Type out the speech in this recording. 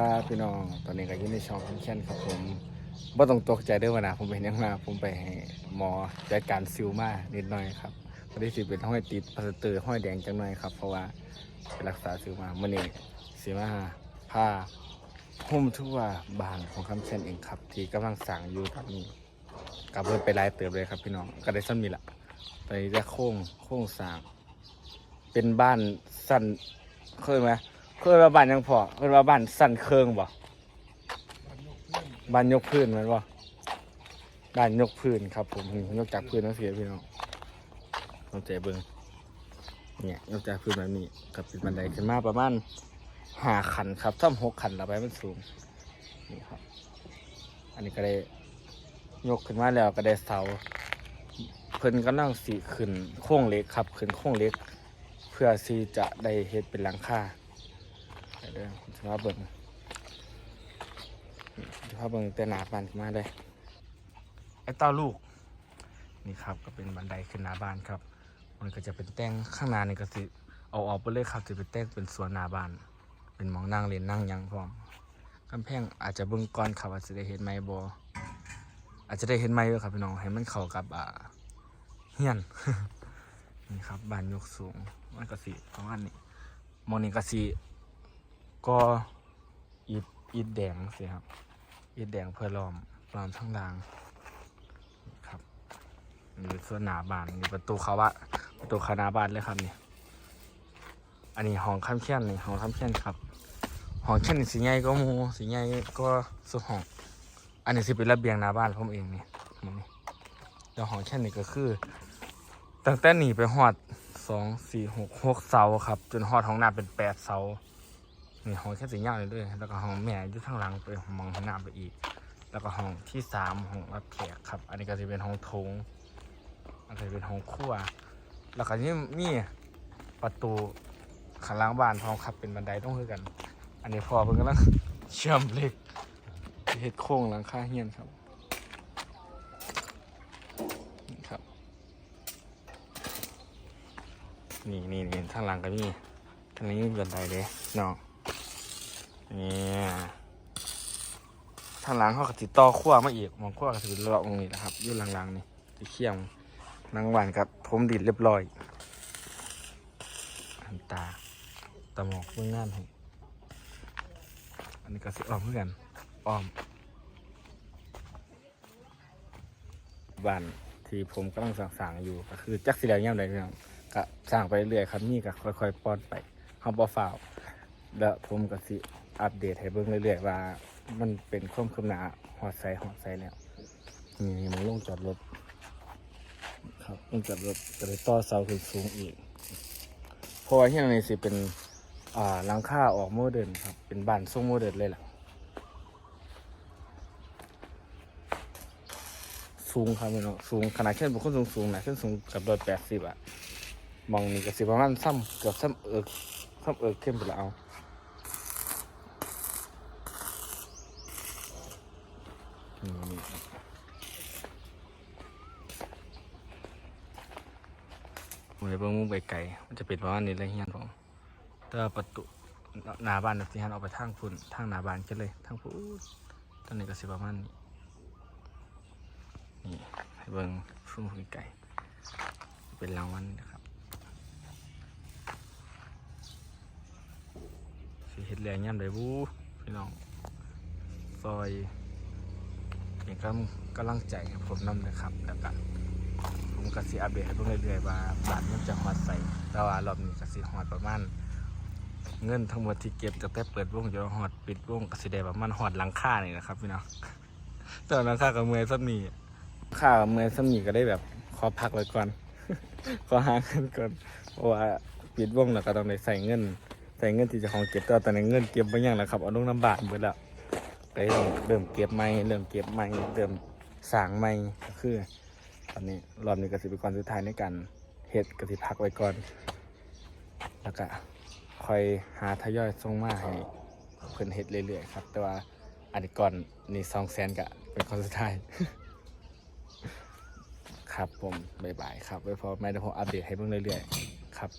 ครับพี่น้องตอนนี้ก็อยู่ในช่องของแคนครับผมบ่ต้องตกใจเด้อว่านะผมไปยังมาผมไปให้หมอจัดการซิวมานิดหน่อยครับพอดีสิเป็นห้อยติดพลาสเตอร์ห้อยแดงจังหน่อยครับ เพราะว่าไปรักษาซิวมามื้อนี้สิมาพาห่มทั่วบ้านของคำเช่นเองครับ ที่กำลังสร้างอยู่ตอนนี้กับเบิดไปลายเติบเลยครับพี่น้องก็ได้ซ้ำนี่ละตอนนี้จะโค้งโค้งสร้างเป็นบ้านสั้นเคยไหม เคยว่าบ้านยังพอเคยว่าบ้านสั้นเคืองบ่บ้านยกพื้นแมันบ่บ้านยกพื้นครับผมยกจากพื้นนั่นเสียพี่น้องเข้าใจเบิ้งเนี่ยยกจากพื้นแบบนี้กับเป็นบันไดขึ้นมาประมาณห้าขันครับท่อมหกขันเราไปมันสูงนี่ครับ อันนี้ก็ได้ยกขึ้นมาแล้วก็ได้เสาเพิ่นก็นั่งสีขึ้นโค้งเล็กครับขึ้นโค้งเล็ก เพื่อที่จะได้เฮ็ดเป็นหลังคา เดี๋ยวผมจะมาเบิ่งนี่จะพเบิ่งแต่หนาบ้านขึ้นมาเลยไอ้เต้าลูก นี่ครับก็เป็นบันไดขึ้นหน้าบ้านครับ มันก็จะเป็นแต้งข้างหน้านี่ก็สิเอาออกไปเลยครับจะเป็นแต้งเป็นสวนหน้าบ้าน เป็นหมองนั่งเล่นนั่งยังพร้อมกำแพงอาจจะเบิ่งก่อนครับว่าจจะได้เห็นไหมบ่อาจจะได้เห็นไหมด้วยครับพี่น้องให้มันเข้ากับอ่าเฮียนนี่ครับบ้านยกสูงมันก็สีประมาณนี้มองนี้ก็สี ก็อิฐอิฐแดงสิครับอิฐแดงเพื่อล้อมล้อมทั้งรางครับนี่ส่วนหน้าบ้านนี่ประตูเขาว่าประตูเขานาบ้านเลยครับนี่อันนี้ห้องข้ามเขียนนี่ห้องข้ามเขียนครับห้องเขียนสีใหญ่ก็มูสีใหญ่ก็สุดห้อง อันนี้สิเป็นระเบียงหน้าบ้านผมเองนี่หม้องนี่แล้วห้องเขียนนี่ก็คือตั้งแต่หนีไปหอดสองสี่หกหกเสาครับ จนหอดห้องน้ำเป็นแปดเสา นี่ห้องแค่สียาเลยด้วยแล้วก็ห้องแม่อยู่ข้างหลังไปมองห้องน้ำไปอีก แล้วก็ห้องที่สามห้องรับแขกครับ อันนี้ก็จะเป็นห้องโถงอันนี้เป็นห้องครัว แล้วก็นี่มีประตูข้างล่างบ้านพร้อมครับเป็นบันไดต้องคือกัน อันนี้พอเพิ่งกำลังเชื่อมเหล็กเฮ็ดโค้งหลังคาเฮียนครับนี่ครับ นี่นี่นี่ทางหลังก็มีทางนี้มีบันไดเลยเนาะนี่ทางหลังเขาก็ติดต่อขั้วมาอีกมองขั้วก็จะเป็นเลาะตรงนี้นะครับยู่หลังๆนี่ที่เคียงนางหวานกับผมดิดเรียบร้อยอันตาตาหมอกเบื้องหน้าให้อันนี้ก็สิอ้อมเพื่อนอ้อมบ้านที่ผมกำลังสั่งๆอยู่ก็คือจักสิแล้วย่ำใดพี่น้องก็สร้างไปเรื่อยครับนี่ก็ค่อยๆป้อนไปห้องบ่ฟ้าแล้วผมก็สิ อัปเดตให้เบิ่งเรื่อยๆว่า มันเป็นความคืบหน้าหอดใสหอดใสแล้วนี่มันลงจอดรถครับลงจอดรถก็เลยต่อเสาขึ้นสูงอีกเพราะว่าที่นี่สิเป็นอ่าหลังคาออกโมเดิร์นครับ เป็นบ้านทรงโมเดิร์นเลยล่ะสูงครับพี่น้องสูงขนาดเช่นบุคคลสูงสูงนะเช่นสูงกับร้อยแปดสิบอะมองนี่ก็สิประมาณซ้ำเกือบซ้ำเอิกซ้ำเอิกเข้มไปแล้วเอา ผมเลยเบิ่งมุมไกลๆมันจะเป็นประมาณนี้เลยเฮียนผมแต่ว่าประตูหน้าบ้านที่ฮันออกไปทางพุ่นทางหน้าบ้านกันเลยทางพุ่นตอนนี้ก็สิประมาณนี้นี่ให้เบิ่งฟุ้งไก่เป็นรางวัลนะครับสิเฮ็ดแรงย่ำได้บูพี่น้องซอย เป็นกำกำลังใจให้ผมนำนะครับแล้วกันผมก็สิอัปเดตให้เพิ่งเรื่อยๆว่าบ้านมันจะฮอดใส่แต่ว่ารอบนี้ก็สิฮอดประมาณเงินทั้งหมดที่เก็บตั้งแต่เปิดวงจนฮอดปิดวงก็สิได้ประมาณฮอดหลังคานี่นะครับพี่น้องแต่หลังคากับเมื่อยสักนี้ข้ากับเมื่อสมีก็ได้แบบขอพักไว้ก่อนขอหาเงินก่อนเพราะว่าปิดวงแล้วก็ต้องได้ใส่เงิน ใส่เงินที่จะของเก็บแตัวตอนนี้เงินเก็บไปยังแล้วครับเอาลงน้ำบาทเบิดแล้ว ก็เลยต้องเริ่มเก็บใหม่เริ่มเก็บใหม่เริ่มสางใหม่ก็คือ ตอนนี้รอบนี้กสิเป็นก่อนสุดท้ายในการเฮ็ดกสิพักไว้ก่อน แล้วก็คอยหาทยอยส่งมาให้เพิ่นเฮ็ดเรื่อยๆครับ แต่ว่าอันนี้ก่อนนี่สองแสนก็เป็นคนสุดท้ายครับผมบ๊ายบายครับไว้พอไม่ได้ผมอัปเดตให้เพิ่งเรื่อยๆ ครับ